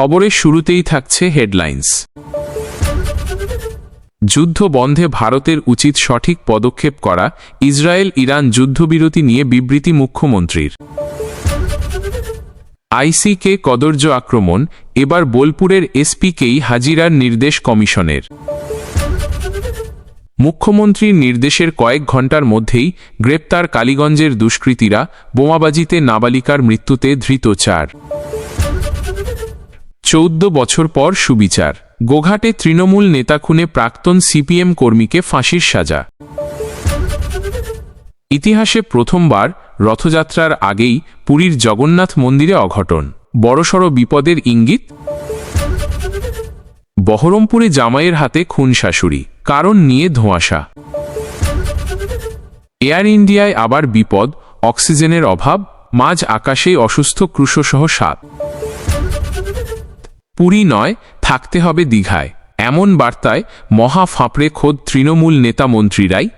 খবরের শুরুতেই থাকছে হেডলাইন্স। যুদ্ধ বন্ধে ভারতের উচিত সঠিক পদক্ষেপ করা, ইসরায়েল ইরান যুদ্ধবিরতি নিয়ে বিবৃতি মুখ্যমন্ত্রীর। আইসিকে কদর্য আক্রমণ, এবার বোলপুরের এসপিকেই হাজিরার নির্দেশ কমিশনের। মুখ্যমন্ত্রীর নির্দেশের কয়েক ঘণ্টার মধ্যেই গ্রেপ্তার কালীগঞ্জের দুষ্কৃতীরা, বোমাবাজিতে নাবালিকার মৃত্যুতে ধৃত চার। চৌদ্দ বছর পর সুবিচার। গোঘাটে তৃণমূল নেতা খুনে প্রাক্তন সিপিএম কর্মীকে ফাঁসির সাজা। ইতিহাসে প্রথমবার রথযাত্রার আগেই পুরীর জগন্নাথ মন্দিরে অঘটন। বড়সড় বিপদের ইঙ্গিত? বহরমপুরে জামাইয়ের হাতে খুন শাশুড়ি। কারণ নিয়ে ধোঁয়াশা। এয়ার ইন্ডিয়ায় আবার বিপদ, অক্সিজেনের অভাব, মাঝ আকাশেই অসুস্থ ক্রুশসহ সাত। পুরী নয়, থাকতে হবে দীঘায়। এমন বার্তায় মহা ফাঁপড়ে খোদ তৃণমূল নেতা মন্ত্রীরাই।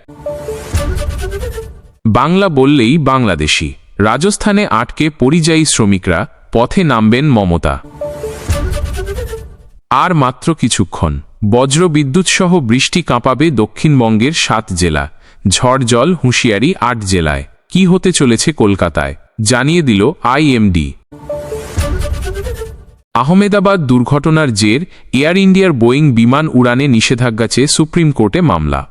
বাংলা বললেই বাংলাদেশি। রাজস্থানে আটকে পরিযায়ী শ্রমিকরা, পথে নামবেন মমতা। আর মাত্র কিছুক্ষণ। বজ্র বিদ্যুৎসহ বৃষ্টি কাঁপাবে দক্ষিণবঙ্গের সাত জেলা। ঝড় জল হুঁশিয়ারি আট জেলায়। কি হতে চলেছে কলকাতায়? জানিয়ে দিল আইএমডি। আহমেদাবাদ দুর্ঘটনার জের, এয়ার ইন্ডিয়ার বোয়িং বিমান উড়ানে নিষেধাজ্ঞা চেয়ে সুপ্রিম কোর্টে মামলা।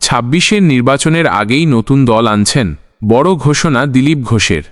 ছাব্বিশের নির্বাচনের আগেই নতুন দল আনছেন, বড় ঘোষণা দিলীপ ঘোষের।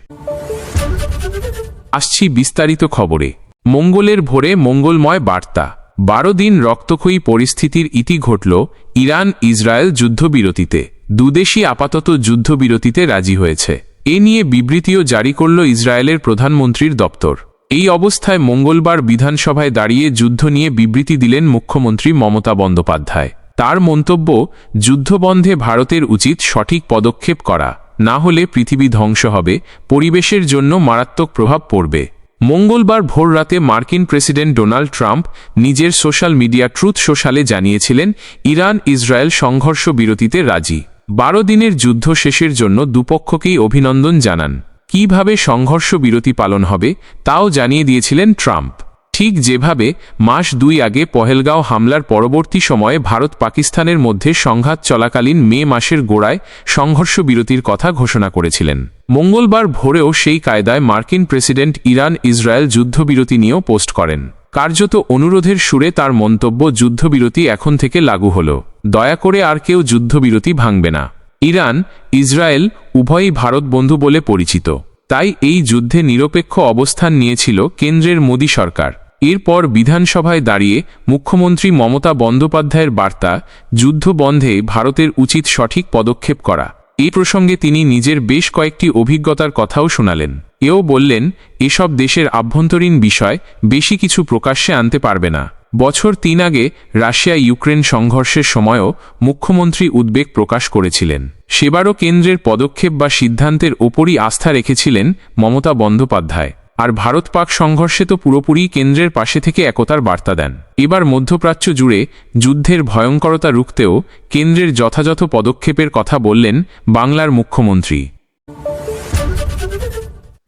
আসছি বিস্তারিত খবরে। মঙ্গলের ভোরে মঙ্গলময় বার্তা। বারো দিন রক্তক্ষয়ী পরিস্থিতির ইতি ঘটল ইরান ইসরায়েল যুদ্ধবিরতিতে। দুদেশই আপাতত যুদ্ধবিরতিতে রাজি হয়েছে। এ নিয়ে বিবৃতিও জারি করল ইসরায়েলের প্রধানমন্ত্রীর দপ্তর। এই অবস্থায় মঙ্গলবার বিধানসভায় দাঁড়িয়ে যুদ্ধ নিয়ে বিবৃতি দিলেন মুখ্যমন্ত্রী মমতা বন্দ্যোপাধ্যায়। তার মন্তব্য, যুদ্ধবন্ধে ভারতের উচিত সঠিক পদক্ষেপ করা, না হলে পৃথিবী ধ্বংস হবে, পরিবেশের জন্য মারাত্মক প্রভাব পড়বে। মঙ্গলবার ভোর রাতে মার্কিন প্রেসিডেন্ট ডোনাল্ড ট্রাম্প নিজের সোশ্যাল মিডিয়া ট্রুথ সোশ্যালে জানিয়েছিলেন ইরান ইসরায়েল সংঘর্ষ বিরতিতে রাজি। বারো দিনের যুদ্ধ শেষের জন্য দুপক্ষকেই অভিনন্দন জানান। কীভাবে সংঘর্ষ বিরতি পালন হবে, তাও জানিয়ে দিয়েছিলেন ট্রাম্প। ঠিক যেভাবে, মাস দুই আগে পহেলগাঁও হামলার পরবর্তী সময়ে ভারত পাকিস্তানের মধ্যে সংঘাত চলাকালীন মে মাসের গোড়ায় সংঘর্ষ বিরতির কথা ঘোষণা করেছিলেন। মঙ্গলবার ভোরেও সেই কায়দায় মার্কিন প্রেসিডেন্ট ইরান ইসরায়েল যুদ্ধবিরতি নিয়েও পোস্ট করেন। কার্যত অনুরোধের সুরে তার মন্তব্য যুদ্ধবিরতি এখন থেকে লাগু হল। দয়া করে আর কেউ যুদ্ধবিরতি ভাঙবে না। ইরান, ইসরায়েল উভয়ই ভারত বন্ধু বলে পরিচিত। তাই এই যুদ্ধে নিরপেক্ষ অবস্থান নিয়েছিল কেন্দ্রের মোদী সরকার। এরপর বিধানসভায় দাঁড়িয়ে মুখ্যমন্ত্রী মমতা বন্দ্যোপাধ্যায়ের বার্তা যুদ্ধ বন্ধে ভারতের উচিত সঠিক পদক্ষেপ করা। এই প্রসঙ্গে তিনি নিজের বেশ কয়েকটি অভিজ্ঞতার কথাও শোনালেন। এও বললেন, এসব দেশের আভ্যন্তরীণ বিষয় বেশি কিছু প্রকাশ্যে আনতে পারবে না। বছর তিন আগে রাশিয়া ইউক্রেন সংঘর্ষের সময়ও মুখ্যমন্ত্রী উদ্বেগ প্রকাশ করেছিলেন। সেবারও কেন্দ্রের পদক্ষেপ বা সিদ্ধান্তের ওপরই আস্থা রেখেছিলেন মমতা বন্দ্যোপাধ্যায়। আর ভারত পাক সংঘর্ষে তো পুরোপুরি কেন্দ্রের পাশে থেকে একতার বার্তা দেন। এবার মধ্যপ্রাচ্য জুড়ে যুদ্ধের ভয়ঙ্করতা রুখতেও কেন্দ্রের যথাযথ পদক্ষেপের কথা বললেন বাংলার মুখ্যমন্ত্রী।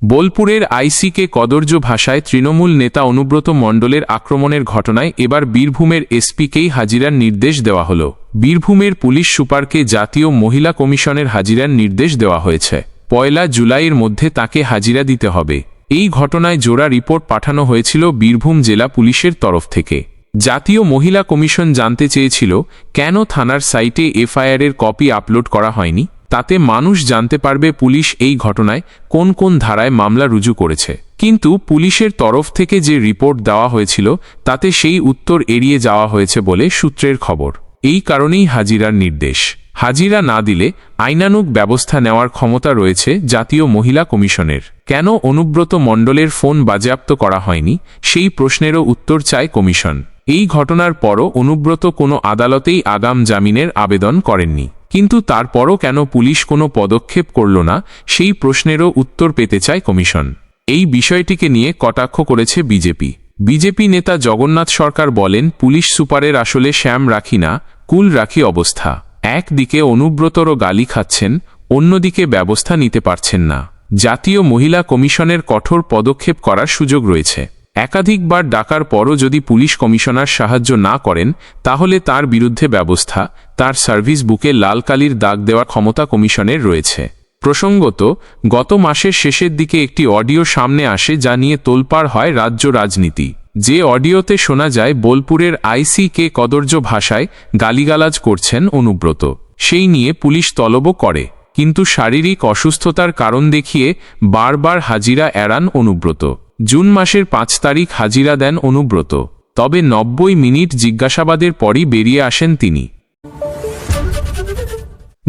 বোলপুরের আইসিকে কদর্য ভাষায় তৃণমূল নেতা অনুব্রত মণ্ডলের আক্রমণের ঘটনায় এবার বীরভূমের এসপিকেই হাজিরার নির্দেশ দেওয়া হল। বীরভূমের পুলিশ সুপারকে জাতীয় মহিলা কমিশনের হাজিরার নির্দেশ দেওয়া হয়েছে। পয়লা জুলাইয়ের মধ্যে তাকে হাজিরা দিতে হবে। এই ঘটনায় জোড়া রিপোর্ট পাঠানো হয়েছিল বীরভূম জেলা পুলিশের তরফ থেকে। জাতীয় মহিলা কমিশন জানতে চেয়েছিল, কেন থানার সাইটে এফআইআরের কপি আপলোড করা হয়নি? তাতে মানুষ জানতে পারবে পুলিশ এই ঘটনায় কোন কোন ধারায় মামলা রুজু করেছে। কিন্তু পুলিশের তরফ থেকে যে রিপোর্ট দেওয়া হয়েছিল, তাতে সেই উত্তর এড়িয়ে যাওয়া হয়েছে বলে সূত্রের খবর। এই কারণেই হাজিরার নির্দেশ। হাজিরা না দিলে আইনানুগ ব্যবস্থা নেওয়ার ক্ষমতা রয়েছে জাতীয় মহিলা কমিশনের। কেন অনুব্রত মণ্ডলের ফোন বাজেয়াপ্ত করা হয়নি? সেই প্রশ্নেরও উত্তর চায় কমিশন। এই ঘটনার পরও অনুব্রত কোনো আদালতেই আগাম জামিনের আবেদন করেননি। কিন্তু তারপরও কেন পুলিশ কোনো পদক্ষেপ করল না? সেই প্রশ্নেরও উত্তর পেতে চায় কমিশন। এই বিষয়টিকে নিয়ে কটাক্ষ করেছে বিজেপি। বিজেপি নেতা জগন্নাথ সরকার বলেন, পুলিশ সুপারের আসলে শ্যাম রাখি না, কুল রাখি অবস্থা। একদিকে অনুব্রতর গালি খাচ্ছেন, অন্যদিকে ব্যবস্থা নিতে পারছেন না। জাতীয় মহিলা কমিশনের কঠোর পদক্ষেপ করার সুযোগ রয়েছে। একাধিকবার ডাকার পরও যদি পুলিশ কমিশনার সাহায্য না করেন, তাহলে তার বিরুদ্ধে ব্যবস্থা, তার সার্ভিস বুকে লাল কালির দাগ দেওয়ার ক্ষমতা কমিশনের রয়েছে। প্রসঙ্গত, গত মাসের শেষের দিকে একটি অডিও সামনে আসে যা নিয়ে তোলপাড় হয় রাজ্য রাজনীতি। যে অডিওতে শোনা যায়, বোলপুরের আইসি কে কদর্য ভাষায় গালিগালাজ করছেন অনুব্রত। সেই নিয়ে পুলিশ তলব করে, কিন্তু শারীরিক অসুস্থতার কারণ দেখিয়ে বারবার হাজিরা এড়ান অনুব্রত। জুন মাসের পাঁচ তারিখ হাজিরা দেন অনুব্রত। তবে নব্বই মিনিট জিজ্ঞাসাবাদের পরই বেরিয়ে আসেন তিনি।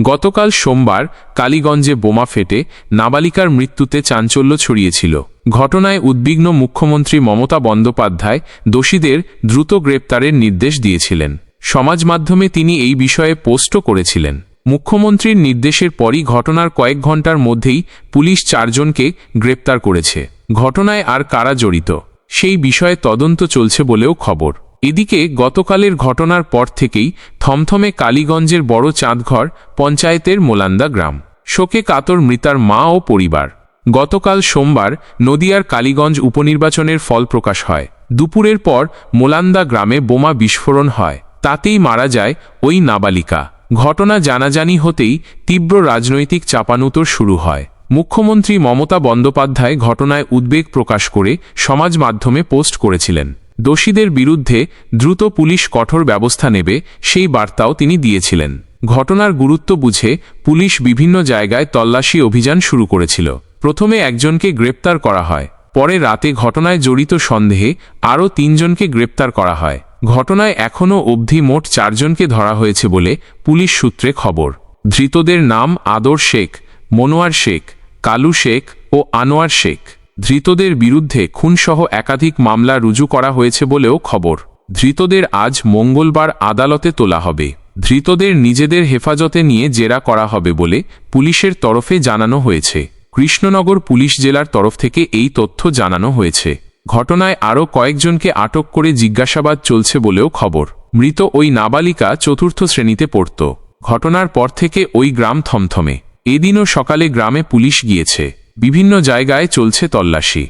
গতকাল সোমবার কালীগঞ্জে বোমা ফেটে নাবালিকার মৃত্যুতে চাঞ্চল্য ছড়িয়েছিল। ঘটনায় উদ্বিগ্ন মুখ্যমন্ত্রী মমতা বন্দ্যোপাধ্যায় দোষীদের দ্রুত গ্রেপ্তারের নির্দেশ দিয়েছিলেন। সমাজ মাধ্যমে তিনি এই বিষয়ে পোস্টও করেছিলেন। মুখ্যমন্ত্রীর নির্দেশের পরই ঘটনার কয়েক ঘণ্টার মধ্যেই পুলিশ চারজনকে গ্রেপ্তার করেছে। ঘটনায় আর কারা জড়িত? সেই বিষয়ে তদন্ত চলছে বলেও খবর। এদিকে গতকালের ঘটনার পর থেকেই থমথমে কালীগঞ্জের বড় চাঁদঘর, পঞ্চায়েতের মোলান্দা গ্রাম। শোকে কাতর মৃতার মা ও পরিবার। গতকাল সোমবার নদিয়ার কালীগঞ্জ উপনির্বাচনের ফল প্রকাশ হয়। দুপুরের পর মোলান্দা গ্রামে বোমা বিস্ফোরণ হয়। তাতেই মারা যায় ওই নাবালিকা। ঘটনা জানাজানি হতেই তীব্র রাজনৈতিক চাপানুতর শুরু হয়। মুখ্যমন্ত্রী মমতা বন্দ্যোপাধ্যায় ঘটনায় উদ্বেগ প্রকাশ করে সমাজ মাধ্যমে পোস্ট করেছিলেন। দোষীদের বিরুদ্ধে দ্রুত পুলিশ কঠোর ব্যবস্থা নেবে, সেই বার্তাও তিনি দিয়েছিলেন। ঘটনার গুরুত্ব বুঝে পুলিশ বিভিন্ন জায়গায় তল্লাশি অভিযান শুরু করেছিল। প্রথমে একজনকে গ্রেপ্তার করা হয়, পরে রাতে ঘটনায় জড়িত সন্দেহে আরও তিনজনকে গ্রেপ্তার করা হয়। ঘটনায় এখনও অবধি মোট চারজনকে ধরা হয়েছে বলে পুলিশ সূত্রে খবর। ধৃতদের নাম আদর শেখ, মনোয়ার শেখ, কালু শেখ ও আনোয়ার শেখ। ধৃতদের বিরুদ্ধে খুনসহ একাধিক মামলা রুজু করা হয়েছে বলেও খবর। ধৃতদের আজ মঙ্গলবার আদালতে তোলা হবে। ধৃতদের নিজেদের হেফাজতে নিয়ে জেরা করা হবে বলে পুলিশের তরফে জানানো হয়েছে। কৃষ্ণনগর পুলিশ জেলার তরফ থেকে এই তথ্য জানানো হয়েছে। ঘটনায় আরও কয়েকজনকে আটক করে জিজ্ঞাসাবাদ চলছে বলেও খবর। মৃত ওই নাবালিকা চতুর্থ শ্রেণীতে পড়ত। ঘটনার পর থেকে ওই গ্রাম থমথমে। এদিনও সকালে গ্রামে পুলিশ গিয়েছে। বিভিন্ন জায়গায় চলছে তল্লাশি।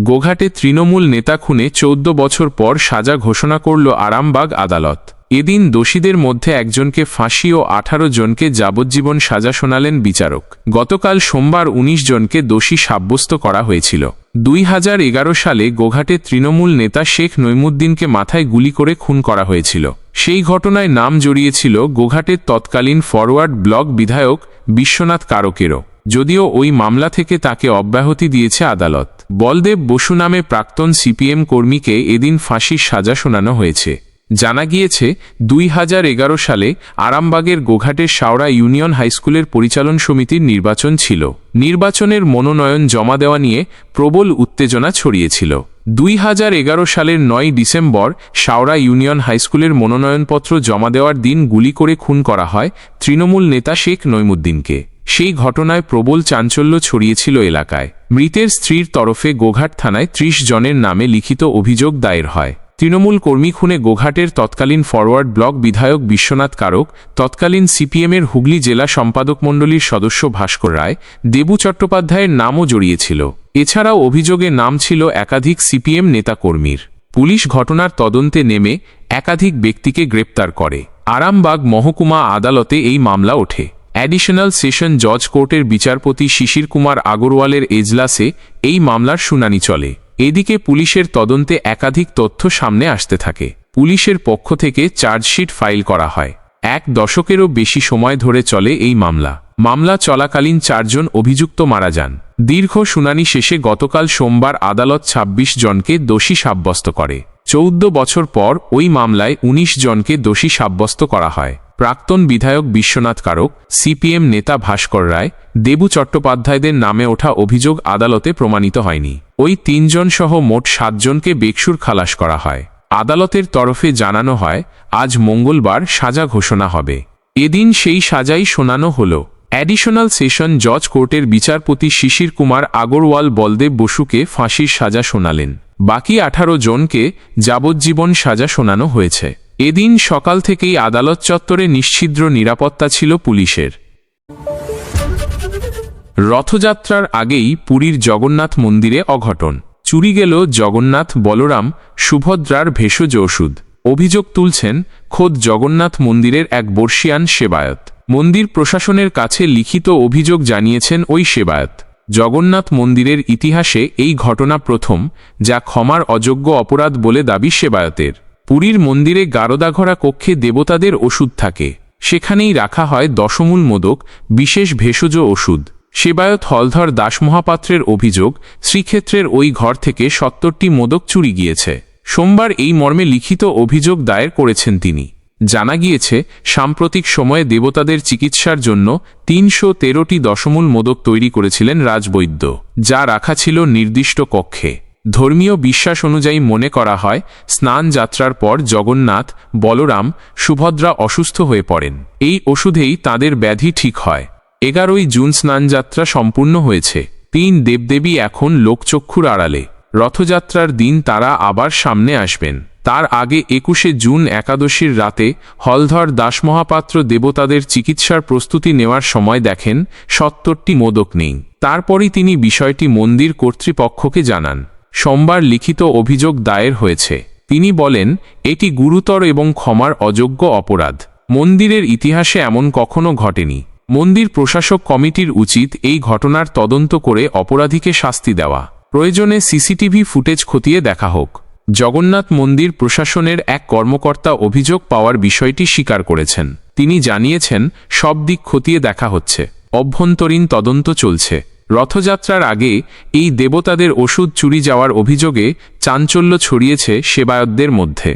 গোঘাটে তৃণমূল নেতা খুনে চৌদ্দ বছর পর সাজা ঘোষণা করল আরামবাগ আদালত। এদিন দোষীদের মধ্যে একজনকে ফাঁসি ও আঠারো জনকে যাবজ্জীবন সাজা শোনালেন বিচারক। গতকাল সোমবার ১৯ জনকে দোষী সাব্যস্ত করা হয়েছিল। দুই হাজার এগারো সালে গোঘাটে তৃণমূল নেতা শেখ নৈমুদ্দিনকে মাথায় গুলি করে খুন করা হয়েছিল। সেই ঘটনায় নাম জড়িয়েছিল গোঘাটের তৎকালীন ফরওয়ার্ড ব্লক বিধায়ক বিশ্বনাথ কারকেরও। যদিও ওই মামলা থেকে তাকে অব্যাহতি দিয়েছে আদালত। বলদেব বসু নামে প্রাক্তন সিপিএম কর্মীকে এদিন ফাঁসির সাজা শোনানো হয়েছে। জানা গিয়েছে, দুই হাজার এগারো সালে আরামবাগের গোঘাটের শাওড়া ইউনিয়ন হাইস্কুলের পরিচালন সমিতির নির্বাচন ছিল। নির্বাচনের মনোনয়ন জমা দেওয়া নিয়ে প্রবল উত্তেজনা ছড়িয়েছিল। দুই হাজার এগারো সালের নয় ডিসেম্বর শাওড়া ইউনিয়ন হাইস্কুলের মনোনয়নপত্র জমা দেওয়ার দিন গুলি করে খুন করা হয় তৃণমূল নেতা শেখ নৈমুদ্দিনকে সেই ঘটনায় প্রবল চাঞ্চল্য ছড়িয়েছিল এলাকায়। মৃতের স্ত্রীর তরফে গোঘাট থানায় ত্রিশ জনের নামে লিখিত অভিযোগ দায়ের হয়। তৃণমূল কর্মী খুনে গোঘাটের তৎকালীন ফরওয়ার্ড ব্লক বিধায়ক বিশ্বনাথ কারক, তৎকালীন সিপিএমের হুগলি জেলা সম্পাদক মণ্ডলীর সদস্য ভাস্কর রায়, দেবু চট্টোপাধ্যায়ের নামও জড়িয়েছিল। এছাড়াও অভিযোগে নাম ছিল একাধিক সিপিএম নেতাকর্মীর পুলিশ ঘটনার তদন্তে নেমে একাধিক ব্যক্তিকে গ্রেপ্তার করে। আরামবাগ মহকুমা আদালতে এই মামলা ওঠে। অ্যাডিশনাল সেশন জজ কোর্টের বিচারপতি শিশির কুমার আগরওয়ালের এজলাসে এই মামলার শুনানি চলে। এদিকে পুলিশের তদন্তে একাধিক তথ্য সামনে আসতে থাকে। পুলিশের পক্ষ থেকে চার্জশিট ফাইল করা হয়। এক দশকেরও বেশি সময় ধরে চলে এই মামলা। মামলা চলাকালীন চারজন অভিযুক্ত মারা যান। দীর্ঘ শুনানি শেষে গতকাল সোমবার আদালত ২৬ জনকে দোষী সাব্যস্ত করে। চৌদ্দ বছর পর ওই মামলায় ১৯ জনকে দোষী সাব্যস্ত করা হয়। প্রাক্তন বিধায়ক বিশ্বনাথ কারক, সিপিএম নেতা ভাস্কর রায়, দেবু চট্টোপাধ্যায়দের নামে ওঠা অভিযোগ আদালতে প্রমাণিত হয়নি। ওই তিনজন সহ মোট সাতজনকে বেকসুর খালাস করা হয়। আদালতের তরফে জানানো হয়, আজ মঙ্গলবার সাজা ঘোষণা হবে। এদিন সেই সাজাই শোনানো হল। অ্যাডিশনাল সেশন জজ কোর্টের বিচারপতি শিশির কুমার আগরওয়াল বলদেব বসুকে ফাঁসির সাজা শোনালেন। বাকি আঠারো জনকে যাবজ্জীবন সাজা শোনানো হয়েছে। এদিন সকাল থেকেই আদালত চত্বরে নিশ্ছিদ্র নিরাপত্তা ছিল পুলিশের। রথযাত্রার আগেই পুরীর জগন্নাথ মন্দিরে অঘটন। চুরি গেল জগন্নাথ বলরাম সুভদ্রার ভেষজ ওষুধ। অভিযোগ তুলছেন, খোদ জগন্নাথ মন্দিরের এক বর্ষিয়ান সেবায়ত। মন্দির প্রশাসনের কাছে লিখিত অভিযোগ জানিয়েছেন ওই সেবায়ত। জগন্নাথ মন্দিরের ইতিহাসে এই ঘটনা প্রথম, যা ক্ষমার অযোগ্য অপরাধ বলে দাবি সেবায়তের। পুরীর মন্দিরে গারদাঘরা কক্ষে দেবতাদের ওষুধ থাকে। সেখানেই রাখা হয় দশমূল মোদক, বিশেষ ভেষজ ওষুধ। সেবায়ত হলধর দাস মহাপাত্রের অভিযোগ, শ্রীক্ষেত্রের ওই ঘর থেকে সত্তরটি মোদক চুরি গিয়েছে। সোমবার এই মর্মে লিখিত অভিযোগ দায়ের করেছেন তিনি। জানা গিয়েছে, সাম্প্রতিক সময়ে দেবতাদের চিকিৎসার জন্য তিনশো তেরোটি দশমূল মোদক তৈরি করেছিলেন রাজবৈদ্য, যা রাখা ছিল নির্দিষ্ট কক্ষে। ধর্মীয় বিশ্বাস অনুযায়ী মনে করা হয়, স্নান যাত্রার পর জগন্নাথ, বলরাম, সুভদ্রা অসুস্থ হয়ে পড়েন। এই ওষুধেই তাদের ব্যাধি ঠিক হয়। এগারোই জুন স্নানযাত্রা সম্পূর্ণ হয়েছে। তিন দেবদেবী এখন লোকচক্ষুর আড়ালে। রথযাত্রার দিন তারা আবার সামনে আসবেন। তার আগে একুশে জুন একাদশীর রাতে হলধর দাসমহাপাত্র দেবতাদের চিকিৎসার প্রস্তুতি নেওয়ার সময় দেখেন সত্তরটি মোদক নেই। তারপরই তিনি বিষয়টি মন্দির কর্তৃপক্ষকে জানান। সোমবার লিখিত অভিযোগ দায়ের হয়েছে। তিনি বলেন, এটি গুরুতর এবং ক্ষমার অযোগ্য অপরাধ। মন্দিরের ইতিহাসে এমন কখনো ঘটেনি। মন্দির প্রশাসক কমিটির উচিত এই ঘটনার তদন্ত করে অপরাধীকে শাস্তি দেওয়া। প্রয়োজনে সিসিটিভি ফুটেজ খতিয়ে দেখা হোক। জগন্নাথ মন্দির প্রশাসনের এক কর্মকর্তা অভিযোগ পাওয়ার বিষয়টি স্বীকার করেছেন। তিনি জানিয়েছেন, সব দিক খতিয়ে দেখা হচ্ছে। অভ্যন্তরীণ তদন্ত চলছে। রথযাত্রার আগে এই দেবতাদের ওষুধ চুরি যাওয়ার অভিযোগে চাঞ্চল্য ছড়িয়েছে সেবায়তদের মধ্যে।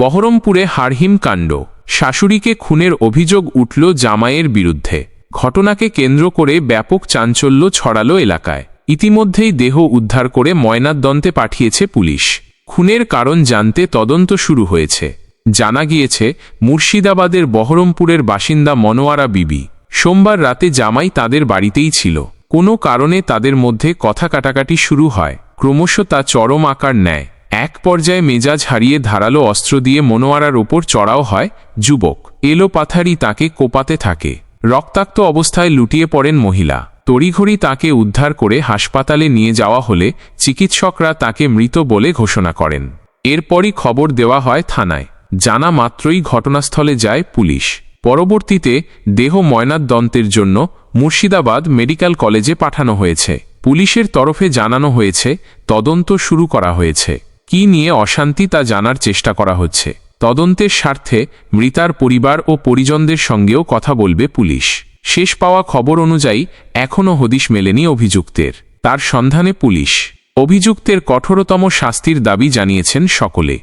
বহরমপুরে হারহিম কাণ্ড। শাশুড়িকে খুনের অভিযোগ উঠল জামাইয়ের বিরুদ্ধে। ঘটনাকে কেন্দ্র করে ব্যাপক চাঞ্চল্য ছড়ালো এলাকায়। ইতিমধ্যেই দেহ উদ্ধার করে ময়নাতদন্তে পাঠিয়েছে পুলিশ। খুনের কারণ জানতে তদন্ত শুরু হয়েছে। জানা গিয়েছে, মুর্শিদাবাদের বহরমপুরের বাসিন্দা মনোয়ারা বিবি। সোমবার রাতে জামাই তাদের বাড়িতেই ছিল। কোনো কারণে তাদের মধ্যে কথা কাটাকাটি শুরু হয়। ক্রমশ তা চরম আকার নেয়। এক পর্যায়ে মেজাজ হারিয়ে ধারালো অস্ত্র দিয়ে মনোয়ারার ওপর চড়াও হয় যুবক। এলো পাথারি তাকে কোপাতে থাকে। রক্তাক্ত অবস্থায় লুটিয়ে পড়েন মহিলা। তড়িঘড়ি তাকে উদ্ধার করে হাসপাতালে নিয়ে যাওয়া হলে চিকিৎসকরা তাকে মৃত বলে ঘোষণা করেন। এরপরই খবর দেওয়া হয় থানায়। জানা মাত্রই ঘটনাস্থলে যায় পুলিশ। পরবর্তীতে দেহ ময়নাতদন্তের জন্য মুর্শিদাবাদ মেডিকেল কলেজে পাঠানো হয়েছে। পুলিশের তরফে জানানো হয়েছে, তদন্ত শুরু করা হয়েছে। কি নিয়ে অশান্তি তা জানার চেষ্টা করা হচ্ছে। তদন্তের স্বার্থে মৃতার পরিবার ও পরিজনদের সঙ্গেও কথা বলবে পুলিশ। শেষ পাওয়া খবর অনুযায়ী এখনও হদিশ মেলেনি অভিযুক্তের। তার সন্ধানে পুলিশ। অভিযুক্তের কঠোরতম শাস্তির দাবি জানিয়েছেন সকলে।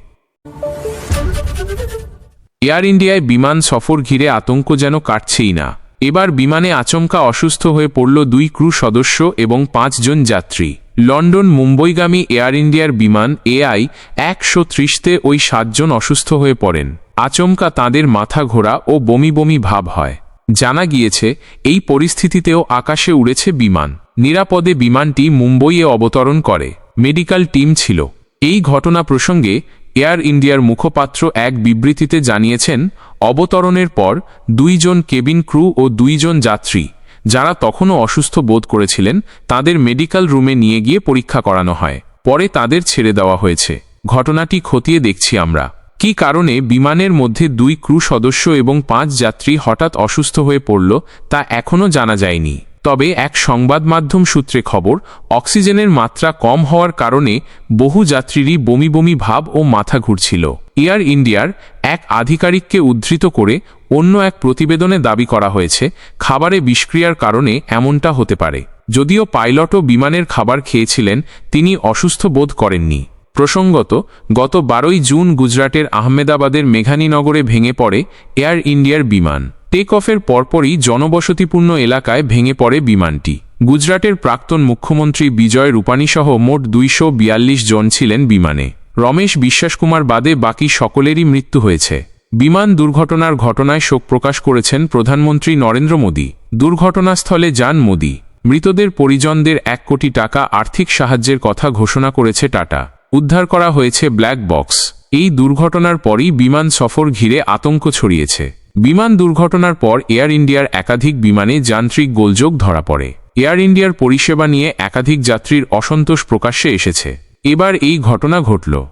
এয়ার ইন্ডিয়ায় বিমান সফর ঘিরে আতঙ্ক যেন কাটছেই না। এবার বিমানে আচমকা অসুস্থ হয়ে পড়ল দুই ক্রু সদস্য এবং পাঁচজন যাত্রী। লন্ডন মুম্বইগামী এয়ার ইন্ডিয়ার বিমান এআই একশো ত্রিশতে ওই সাতজন অসুস্থ হয়ে পড়েন। আচমকা তাদের মাথা ঘোরা ও বমি বমি ভাব হয়। জানা গিয়েছে, এই পরিস্থিতিতেও আকাশে উড়েছে বিমান। নিরাপদে বিমানটি মুম্বইয়ে অবতরণ করে। মেডিকেল টিম ছিল। এই ঘটনা প্রসঙ্গে এয়ার ইন্ডিয়ার মুখপাত্র এক বিবৃতিতে জানিয়েছেন, অবতরণের পর দুইজন কেবিন ক্রু ও দুইজন যাত্রী যারা তখনও অসুস্থ বোধ করেছিলেন, তাদের মেডিকেল রুমে নিয়ে গিয়ে পরীক্ষা করানো হয়। পরে তাদের ছেড়ে দেওয়া হয়েছে। ঘটনাটি খতিয়ে দেখছি আমরা। কি কারণে বিমানের মধ্যে দুই ক্রু সদস্য এবং পাঁচ যাত্রী হঠাৎ অসুস্থ হয়ে পড়ল, তা এখনও জানা যায়নি। তবে এক সংবাদ মাধ্যম সূত্রে খবর, অক্সিজেনের মাত্রা কম হওয়ার কারণে বহু যাত্রীরই বমি বমি ভাব ও মাথা ঘুরছিল। এয়ার ইন্ডিয়ার এক আধিকারিককে উদ্ধৃত করে অন্য এক প্রতিবেদনে দাবি করা হয়েছে, খাবারে বিষক্রিয়ার কারণে এমনটা হতে পারে। যদিও পাইলটও বিমানের খাবার খেয়েছিলেন, তিনি অসুস্থ বোধ করেননি। প্রসঙ্গত, গত বারোই জুন গুজরাটের আহমেদাবাদের মেঘানীনগরে ভেঙে পড়ে এয়ার ইন্ডিয়ার বিমান। টেক অফের পরপরই জনবসতিপূর্ণ এলাকায় ভেঙে পড়ে বিমানটি। গুজরাটের প্রাক্তন মুখ্যমন্ত্রী বিজয় রূপানীসহ মোট দুইশ বিয়াল্লিশ জন ছিলেন বিমানে। রমেশ বিশ্বাসকুমার বাদে বাকি সকলেরই মৃত্যু হয়েছে। বিমান দুর্ঘটনার ঘটনায় শোক প্রকাশ করেছেন প্রধানমন্ত্রী নরেন্দ্র মোদী। দুর্ঘটনাস্থলে যান মোদী। মৃতদের পরিজনদের এক কোটি টাকা আর্থিক সাহায্যের কথা ঘোষণা করেছে টাটা। উদ্ধার করা হয়েছে ব্ল্যাক বক্স। এই দুর্ঘটনার পরই বিমান সফর ঘিরে আতঙ্ক ছড়িয়েছে। বিমান দুর্ঘটনার পর এয়ার ইন্ডিয়ার একাধিক বিমানে যান্ত্রিক গোলযোগ ধরা পড়ে। এয়ার ইন্ডিয়ার পরিষেবা নিয়ে একাধিক যাত্রীর অসন্তোষ প্রকাশ্যে এসেছে। এবার এই ঘটনা ঘটল।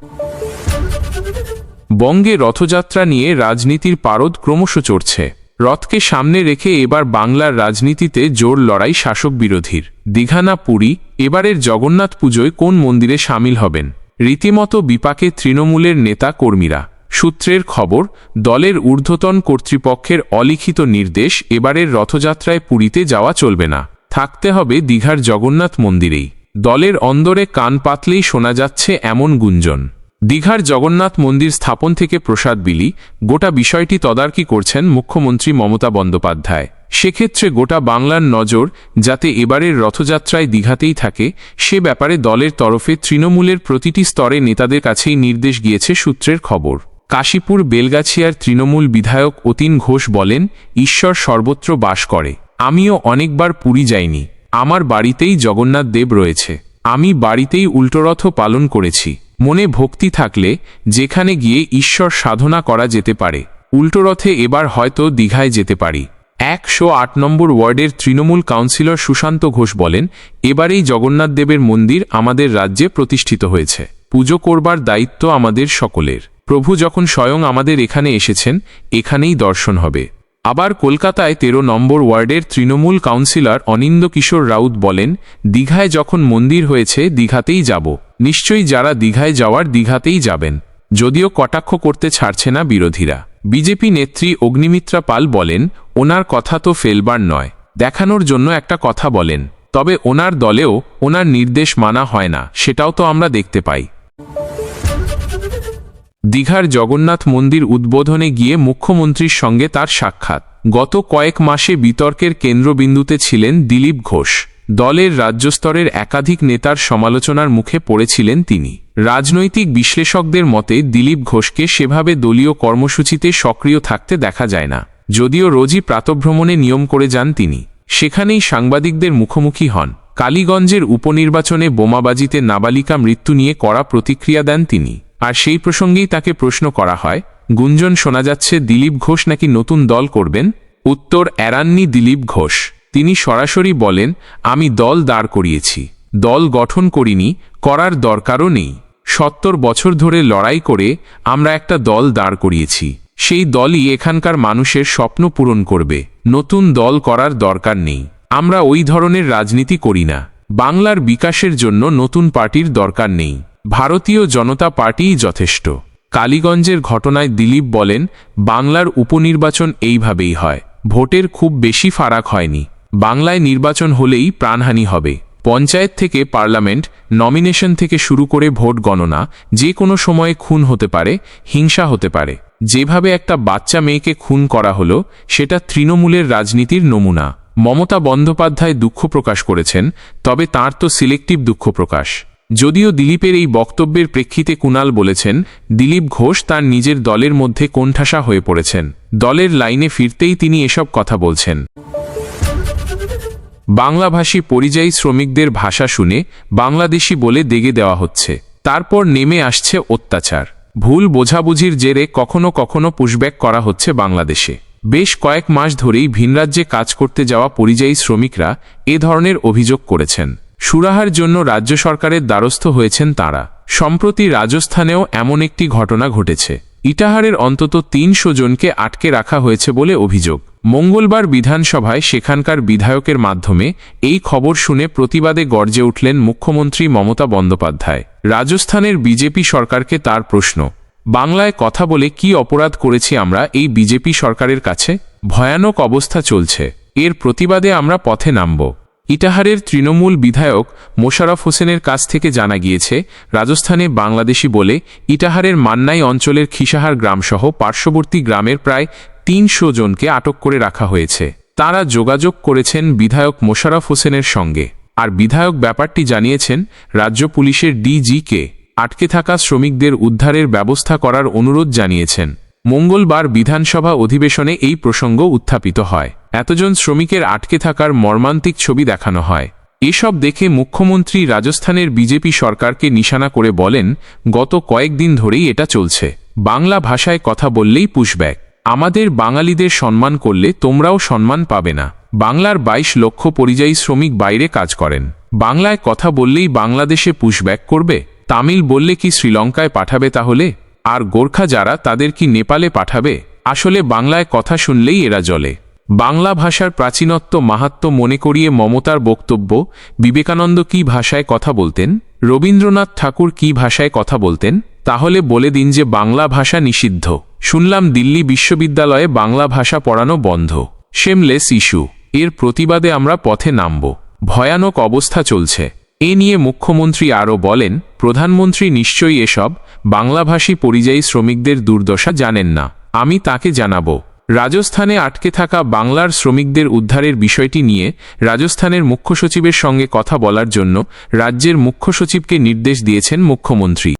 বঙ্গে রথযাত্রা নিয়ে রাজনীতির পারদ ক্রমশ চড়ছে। রথকে সামনে রেখে এবার বাংলার রাজনীতিতে জোর লড়াই শাসক বিরোধীর। দীঘানা পুরী, এবারের জগন্নাথ পুজোয় কোন মন্দিরে সামিল হবেন? রীতিমতো বিপাকে তৃণমূলের নেতা কর্মীরা। সূত্রের খবর, দলের ঊর্ধ্বতন কর্তৃপক্ষের অলিখিত নির্দেশ এবারের রথযাত্রায় পুরীতে যাওয়া চলবে না। থাকতে হবে দীঘার জগন্নাথ মন্দিরেই। দলের অন্দরে কান পাতলেই শোনা যাচ্ছে এমন গুঞ্জন। দীঘার জগন্নাথ মন্দির স্থাপন থেকে প্রসাদ বিলি, গোটা বিষয়টি তদারকি করছেন মুখ্যমন্ত্রী মমতা বন্দ্যোপাধ্যায়। সেক্ষেত্রে গোটা বাংলার নজর যাতে এবারের রথযাত্রায় দীঘাতেই থাকে, সে ব্যাপারে দলের তরফে তৃণমূলের প্রতিটি স্তরে নেতাদের কাছেই নির্দেশ গিয়েছে সূত্রের খবর। কাশীপুর বেলগাছিয়ার তৃণমূল বিধায়ক অতীন ঘোষ বলেন, ঈশ্বর সর্বত্র বাস করে। আমিও অনেকবার পুরী যাইনি। আমার বাড়িতেই জগন্নাথ দেব রয়েছে। আমি বাড়িতেই উল্টোরথ পালন করেছি। মনে ভক্তি থাকলে যেখানে গিয়ে ঈশ্বর সাধনা করা যেতে পারে উল্টোরথে এবার হয়তো দীঘায় যেতে পারি। একশো আট নম্বর ওয়ার্ডের তৃণমূল কাউন্সিলর সুশান্ত ঘোষ বলেন, এবারেই জগন্নাথ দেবের মন্দির আমাদের রাজ্যে প্রতিষ্ঠিত হয়েছে। পুজো করবার দায়িত্ব আমাদের সকলের। প্রভু যখন স্বয়ং আমাদের এখানে এসেছেন, এখানেই দর্শন হবে। আবার কলকাতায় তেরো নম্বর ওয়ার্ডের তৃণমূল কাউন্সিলর অনিন্দ কিশোর রাউত বলেন, দীঘায় যখন মন্দির হয়েছে, দীঘাতেই যাব। নিশ্চয়ই যারা দীঘায় যাওয়ার দীঘাতেই যাবেন। যদিও কটাক্ষ করতে ছাড়ছে না বিরোধীরা। বিজেপি নেত্রী অগ্নিমিত্রা পাল বলেন, ওনার কথা তো ফেলবার নয়। দেখানোর জন্য একটা কথা বলেন। তবে ওনার দলেও ওনার নির্দেশ মানা হয় না, সেটাও তো আমরা দেখতে পাই। দীঘার জগন্নাথ মন্দির উদ্বোধনে গিয়ে মুখ্যমন্ত্রীর সঙ্গে তার সাক্ষাৎ। গত কয়েক মাসে বিতর্কের কেন্দ্রবিন্দুতে ছিলেন দিলীপ ঘোষ। দলের রাজ্যস্তরের একাধিক নেতার সমালোচনার মুখে পড়েছিলেন তিনি। রাজনৈতিক বিশ্লেষকদের মতে, দিলীপ ঘোষকে সেভাবে দলীয় কর্মসূচিতে সক্রিয় থাকতে দেখা যায় না। যদিও রোজই প্রাতভ্রমণে নিয়ম করে যান তিনি। সেখানেই সাংবাদিকদের মুখোমুখি হন। কালীগঞ্জের উপনির্বাচনে বোমাবাজিতে নাবালিকা মৃত্যু নিয়ে কড়া প্রতিক্রিয়া দেন তিনি। আর সেই প্রসঙ্গেই তাকে প্রশ্ন করা হয়, গুঞ্জন শোনা যাচ্ছে দিলীপ ঘোষ নাকি নতুন দল করবেন? উত্তর এরাননি দিলীপ ঘোষ। তিনি সরাসরি বলেন, আমি দল দাঁড় করিয়েছি, দল গঠন করিনি, করার দরকারও নেই। সত্তর বছর ধরে লড়াই করে আমরা একটা দল দাঁড় করিয়েছি, সেই দলই এখানকার মানুষের স্বপ্ন পূরণ করবে, নতুন দল করার দরকার নেই। আমরা ওই ধরনের রাজনীতি করি না, বাংলার বিকাশের জন্য নতুন পার্টির দরকার নেই। ভারতীয় জনতা পার্টিই যথেষ্ট। কালীগঞ্জের ঘটনায় দিলীপ বলেন, বাংলার উপনির্বাচন এইভাবেই হয়, ভোটের খুব বেশি ফারাক হয়নি। বাংলায় নির্বাচন হলেই প্রাণহানি হবে। পঞ্চায়েত থেকে পার্লামেন্ট, নমিনেশন থেকে শুরু করে ভোট গণনা, যে কোনো সময়ে খুন হতে পারে, হিংসা হতে পারে। যেভাবে একটা বাচ্চা মেয়েকে খুন করা হলো, সেটা তৃণমূলের রাজনীতির নমুনা। মমতা বন্দ্যোপাধ্যায় দুঃখ প্রকাশ করেছেন, তবে তার তো সিলেক্টিভ দুঃখ প্রকাশ। যদিও দিলীপের এই বক্তব্যের প্রেক্ষিতে কুনাল বলেছেন, দিলীপ ঘোষ তার নিজের দলের মধ্যে কোণঠাসা হয়ে পড়েছেন। দলের লাইনে ফিরতেই তিনি এসব কথা বলছেন। বাংলাভাষী পরিযায়ী শ্রমিকদের ভাষা শুনে বাংলাদেশি বলে দেগে দেওয়া হচ্ছে। তারপর নেমে আসছে অত্যাচার। ভুল বোঝাবুঝির জেরে কখনো কখনো পুশব্যাক করা হচ্ছে বাংলাদেশে। বেশ কয়েক মাস ধরেই ভিনরাজ্যে কাজ করতে যাওয়া পরিযায়ী শ্রমিকরা এ ধরনের অভিযোগ করেছেন। সুরাহার জন্য রাজ্য সরকারের দ্বারস্থ হয়েছেন তাঁরা। সম্প্রতি রাজস্থানেও এমন একটি ঘটনা ঘটেছে। ইটাহারের অন্তত তিনশো জনকে আটকে রাখা হয়েছে বলে অভিযোগ। মঙ্গলবার বিধানসভায় সেখানকার বিধায়কের মাধ্যমে এই খবর শুনে প্রতিবাদে গর্জে উঠলেন মুখ্যমন্ত্রী মমতা বন্দ্যোপাধ্যায়। রাজস্থানের বিজেপি সরকারকে তার প্রশ্ন, বাংলায় কথা বলে কি অপরাধ করেছি আমরা এই বিজেপি সরকারের কাছে? ভয়ানক অবস্থা চলছে। এর প্রতিবাদে আমরা পথে নামব। ইটাহারের তৃণমূল বিধায়ক মোশারফ হোসেনের কাছ থেকে জানা গিয়েছে, রাজস্থানে বাংলাদেশি বলে ইটাহারের মান্নাই অঞ্চলের খিসাহার গ্রামসহ পার্শ্ববর্তী গ্রামের প্রায় তিনশো জনকে আটক করে রাখা হয়েছে। তারা যোগাযোগ করেছেন বিধায়ক মোশারফ হোসেনের সঙ্গে। আর বিধায়ক ব্যাপারটি জানিয়েছেন, রাজ্য পুলিশের ডিজিকে আটকে থাকা শ্রমিকদের উদ্ধারের ব্যবস্থা করার অনুরোধ জানিয়েছেন। মঙ্গলবার বিধানসভা অধিবেশনে এই প্রসঙ্গ উত্থাপিত হয়। এতজন শ্রমিকের আটকে থাকার মর্মান্তিক ছবি দেখানো হয়। এসব দেখে মুখ্যমন্ত্রী রাজস্থানের বিজেপি সরকারকে নিশানা করে বলেন, গত কয়েকদিন ধরেই এটা চলছে। বাংলা ভাষায় কথা বললেই পুশব্যাক আমাদের বাঙালিদের সম্মান করলে তোমরাও সম্মান পাবে না। বাংলার ২২ লক্ষ পরিযায়ী শ্রমিক বাইরে কাজ করেন। বাংলায় কথা বললেই বাংলাদেশে পুশব্যাক করবে? তামিল বললে কি শ্রীলঙ্কায় পাঠাবে তাহলে? আর গোর্খা যারা তাদের কি নেপালে পাঠাবে? আসলে বাংলায় কথা শুনলেই এরা জ্বলে। বাংলা ভাষার প্রাচীনত্ব মাহাত্ম মনে করিয়ে মমতার বক্তব্য, বিবেকানন্দ কি ভাষায় কথা বলতেন? রবীন্দ্রনাথ ঠাকুর কি ভাষায় কথা বলতেন? তাহলে বলে দিন যে বাংলা ভাষা নিষিদ্ধ। শুনলাম দিল্লি বিশ্ববিদ্যালয়ে বাংলা ভাষা পড়ানো বন্ধ। শেমলেস ইস্যু এর প্রতিবাদে আমরা পথে নামব। ভয়ানক অবস্থা চলছে। এ নিয়ে মুখ্যমন্ত্রী আরও বলেন, প্রধানমন্ত্রী নিশ্চয়ই এসব বাংলাভাষী পরিযায়ী শ্রমিকদের দুর্দশা জানেন না। আমি তাকে জানাব। রাজস্থানে আটকে থাকা বাংলার শ্রমিকদের উদ্ধারের বিষয়টি নিয়ে রাজস্থানের মুখ্য সচিবের সঙ্গে কথা বলার জন্য রাজ্যের মুখ্য সচিবকে নির্দেশ দিয়েছেন মুখ্যমন্ত্রী।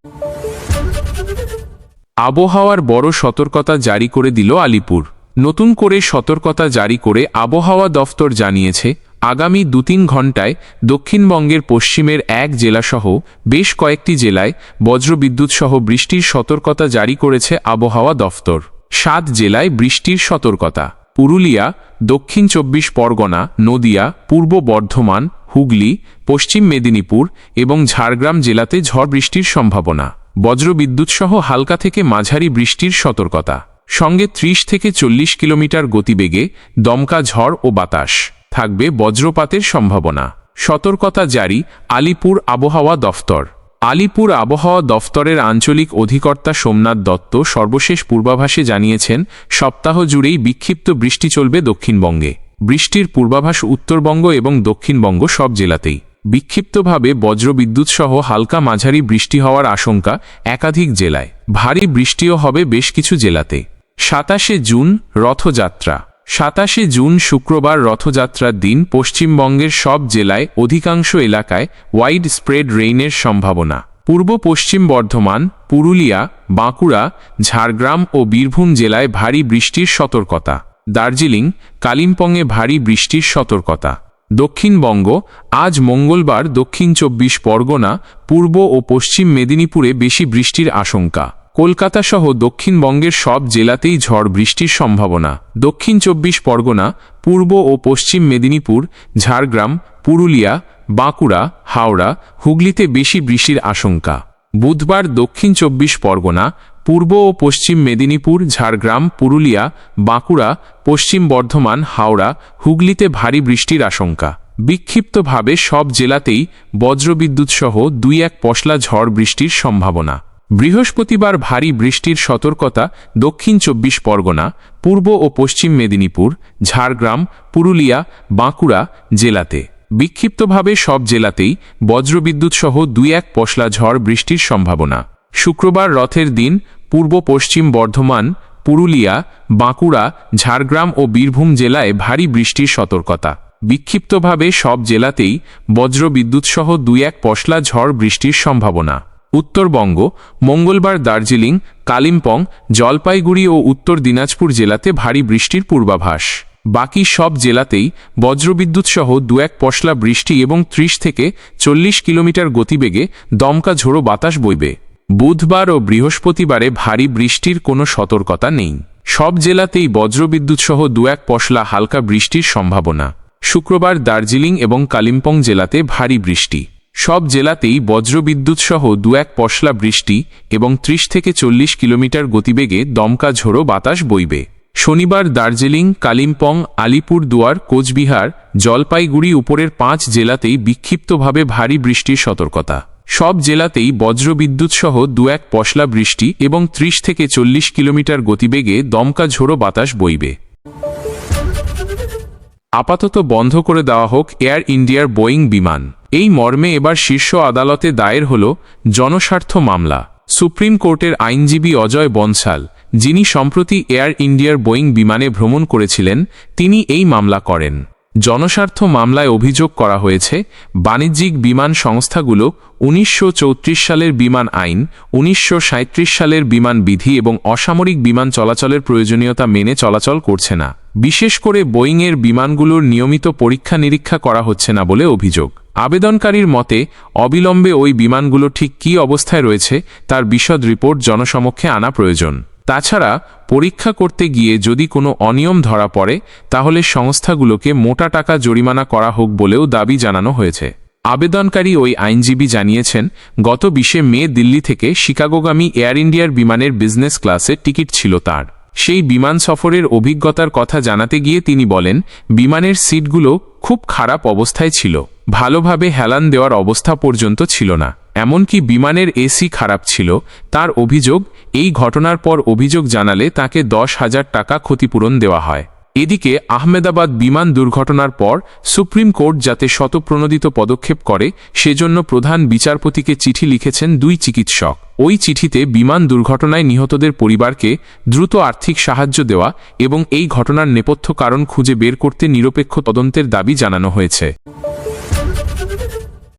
আবহাওয়ার বড় সতর্কতা জারি করে দিল আলিপুর। নতুন করে সতর্কতা জারি করে আবহাওয়া দফতর জানিয়েছে, আগামী দু তিন ঘণ্টায় দক্ষিণবঙ্গের পশ্চিমের এক জেলাসহ বেশ কয়েকটি জেলায় বজ্রবিদ্যুৎ সহ বৃষ্টির সতর্কতা জারি করেছে আবহাওয়া দফতর। সাত জেলায় বৃষ্টির সতর্কতা। পুরুলিয়া, দক্ষিণ চব্বিশ পরগনা, নদিয়া, পূর্ব বর্ধমান, হুগলি, পশ্চিম মেদিনীপুর এবং ঝাড়গ্রাম জেলাতে ঝড় বৃষ্টির সম্ভাবনা। বজ্রবিদ্যুৎসহ হালকা থেকে মাঝারি বৃষ্টির সতর্কতা। সঙ্গে ৩০ থেকে চল্লিশ কিলোমিটার গতিবেগে দমকা ঝড় ও বাতাস থাকবে বজ্রপাতের সম্ভাবনা। সতর্কতা জারি আলিপুর আবহাওয়া দফতর। আলিপুর আবহাওয়া দফতরের আঞ্চলিক অধিকর্তা সোমনাথ দত্ত সর্বশেষ পূর্বাভাসে জানিয়েছেন, সপ্তাহ জুড়েই বিক্ষিপ্ত বৃষ্টি চলবে দক্ষিণবঙ্গে। বৃষ্টির পূর্বাভাস উত্তরবঙ্গ এবং দক্ষিণবঙ্গ সব জেলাতেই। বিক্ষিপ্তভাবে বজ্রবিদ্যুৎ সহ হালকা মাঝারি বৃষ্টি হওয়ার আশঙ্কা একাধিক জেলায়। ভারী বৃষ্টিও হবে বেশ কিছু জেলাতে। সাতাশে জুন রথযাত্রা। সাতাশে জুন শুক্রবার রথযাত্রার দিন পশ্চিমবঙ্গের সব জেলায় অধিকাংশ এলাকায় ওয়াইড স্প্রেড রেইনের সম্ভাবনা। পূর্ব পশ্চিম বর্ধমান, পুরুলিয়া, বাঁকুড়া, ঝাড়গ্রাম ও বীরভূম জেলায় ভারী বৃষ্টির সতর্কতা। দার্জিলিং, কালিম্পংয়ে ভারী বৃষ্টির সতর্কতা। দক্ষিণবঙ্গ, আজ মঙ্গলবার দক্ষিণ চব্বিশ পরগনা, পূর্ব ও পশ্চিম মেদিনীপুরে বেশি বৃষ্টির আশঙ্কা। কলকাতা সহ দক্ষিণবঙ্গের সব জেলাতেই ঝড় বৃষ্টির সম্ভাবনা। দক্ষিণ চব্বিশ পরগনা, পূর্ব ও পশ্চিম মেদিনীপুর, ঝাড়গ্রাম, পুরুলিয়া, বাঁকুড়া, হাওড়া, হুগলিতে বেশি বৃষ্টির আশঙ্কা। বুধবার দক্ষিণ চব্বিশ পরগনা, পূর্ব ও পশ্চিম মেদিনীপুর, ঝাড়গ্রাম, পুরুলিয়া, বাঁকুড়া, পশ্চিম বর্ধমান, হাওড়া, হুগলিতে ভারী বৃষ্টির আশঙ্কা। বিক্ষিপ্তভাবে সব জেলাতেই বজ্রবিদ্যুৎসহ দুই এক পশলা ঝড় বৃষ্টির সম্ভাবনা। বৃহস্পতিবার ভারী বৃষ্টির সতর্কতা দক্ষিণ চব্বিশ পরগনা, পূর্ব ও পশ্চিম মেদিনীপুর, ঝাড়গ্রাম, পুরুলিয়া, বাঁকুড়া জেলাতে। বিক্ষিপ্তভাবে সব জেলাতেই বজ্রবিদ্যুৎসহ দুই এক পশলা ঝড় বৃষ্টির সম্ভাবনা। শুক্রবার রথের দিন পূর্ব পশ্চিম বর্ধমান, পুরুলিয়া, বাঁকুড়া, ঝাড়গ্রাম ও বীরভূম জেলায় ভারী বৃষ্টির সতর্কতা। বিক্ষিপ্তভাবে সব জেলাতেই বজ্রবিদ্যুৎসহ দুই এক পশলা ঝড় বৃষ্টির সম্ভাবনা। উত্তরবঙ্গ, মঙ্গলবার দার্জিলিং, কালিম্পং, জলপাইগুড়ি ও উত্তর দিনাজপুর জেলাতে ভারী বৃষ্টির পূর্বাভাস। বাকি সব জেলাতেই বজ্রবিদ্যুৎসহ দু এক পশলা বৃষ্টি এবং ৩০ থেকে চল্লিশ কিলোমিটার গতিবেগে দমকা ঝোড়ো বাতাস বইবে। বুধবার ও বৃহস্পতিবারে ভারী বৃষ্টির কোনো সতর্কতা নেই। সব জেলাতেই বজ্রবিদ্যুৎসহ দু এক পশলা হালকা বৃষ্টির সম্ভাবনা। শুক্রবার দার্জিলিং এবং কালিম্পং জেলাতে ভারী বৃষ্টি। সব জেলাতেই বজ্রবিদ্যুৎসহ দু এক পশলা বৃষ্টি এবং ৩০ থেকে চল্লিশ কিলোমিটার গতিবেগে দমকা ঝোড়ো বাতাস বইবে। শনিবার দার্জিলিং, কালিম্পং আলিপুর দুয়ার কোচবিহার, জলপাইগুড়ি উপরের পাঁচ জেলাতেই বিক্ষিপ্তভাবে ভারী বৃষ্টির সতর্কতা। সব জেলাতেই বজ্রবিদ্যুৎসহ দু এক পশলা বৃষ্টি এবং ৩০ থেকে চল্লিশ কিলোমিটার গতিবেগে দমকা ঝোড়ো বাতাস বইবে। আপাতত বন্ধ করে দেওয়া হোক এয়ার ইন্ডিয়ার বোয়িং বিমান। এই মর্মে এবার শীর্ষ আদালতে দায়ের হল জনস্বার্থ মামলা। সুপ্রিম কোর্টের আইনজীবী অজয় বনসাল যিনি সম্প্রতি এয়ার ইন্ডিয়ার বোয়িং বিমানে ভ্রমণ করেছিলেন, তিনি এই মামলা করেন। জনস্বার্থ মামলায় অভিযোগ করা হয়েছে, বাণিজ্যিক বিমান সংস্থাগুলো উনিশশো চৌত্রিশ সালের বিমান আইন, উনিশশো সাঁইত্রিশ সালের বিমান বিধি এবং অসামরিক বিমান চলাচলের প্রয়োজনীয়তা মেনে চলাচল করছে না। বিশেষ করে বোয়িংয়ের বিমানগুলোর নিয়মিত পরীক্ষা নিরীক্ষা করা হচ্ছে না বলে অভিযোগ। আবেদনকারীর মতে, অবিলম্বে ওই বিমানগুলো ঠিক কী অবস্থায় রয়েছে তার বিশদ রিপোর্ট জনসমক্ষে আনা প্রয়োজন। তাছাড়া, পরীক্ষা করতে গিয়ে যদি কোনো অনিয়ম ধরা পড়ে, তাহলে সংস্থাগুলোকে মোটা টাকা জরিমানা করা হোক বলেও দাবি জানানো হয়েছে। আবেদনকারী ওই আইনজীবী জানিয়েছেন, গত বিশে মে দিল্লি থেকে শিকাগোগামী এয়ার ইন্ডিয়ার বিমানের বিজনেস ক্লাসে টিকিট ছিল তার। সেই বিমান সফরের অভিজ্ঞতার কথা জানাতে গিয়ে তিনি বলেন, বিমানের সিটগুলো খুব খারাপ অবস্থায় ছিল। ভালোভাবে হেলান দেওয়ার অবস্থা পর্যন্ত ছিল না। এমনকি বিমানের এসি খারাপ ছিল। তার অভিযোগ, এই ঘটনার পর অভিযোগ জানালে তাকে দশ হাজার টাকা ক্ষতিপূরণ দেওয়া হয়। এদিকে আহমেদাবাদ বিমান দুর্ঘটনার পর সুপ্রিম কোর্ট যাতে শতপ্রণোদিত পদক্ষেপ করে, সেজন্য প্রধান বিচারপতিকে চিঠি লিখেছেন দুই চিকিৎসক। ওই চিঠিতে বিমান দুর্ঘটনায় নিহতদের পরিবারকে দ্রুত আর্থিক সাহায্য দেওয়া এবং এই ঘটনার নেপথ্য কারণ খুঁজে বের করতে নিরপেক্ষ তদন্তের দাবি জানানো হয়েছে।